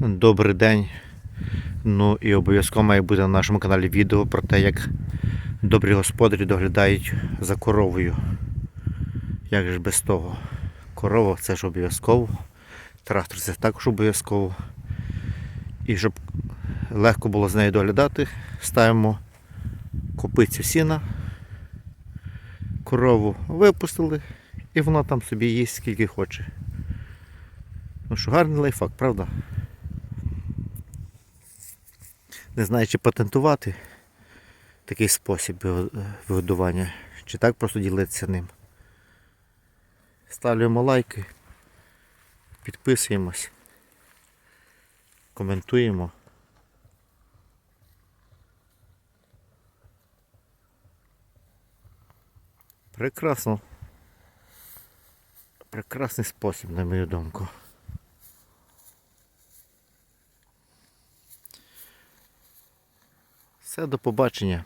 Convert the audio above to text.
Добрий день. Ну і обов'язково має бути на нашому каналі відео про те, як добрі господарі доглядають за коровою. Як же без того? Корова це ж обов'язково. Трактор це також обов'язково. І щоб легко було з нею доглядати, ставимо копицю сіна. Корову випустили, і вона там собі їсть скільки хоче. Ну що, гарний лайфхак, правда? Не знаю, чи патентувати такий спосіб вигодування, чи так просто ділитися ним. Ставлюємо лайки, підписуємось, коментуємо. Прекрасно. Прекрасний спосіб, на мою думку. Все, до побачення.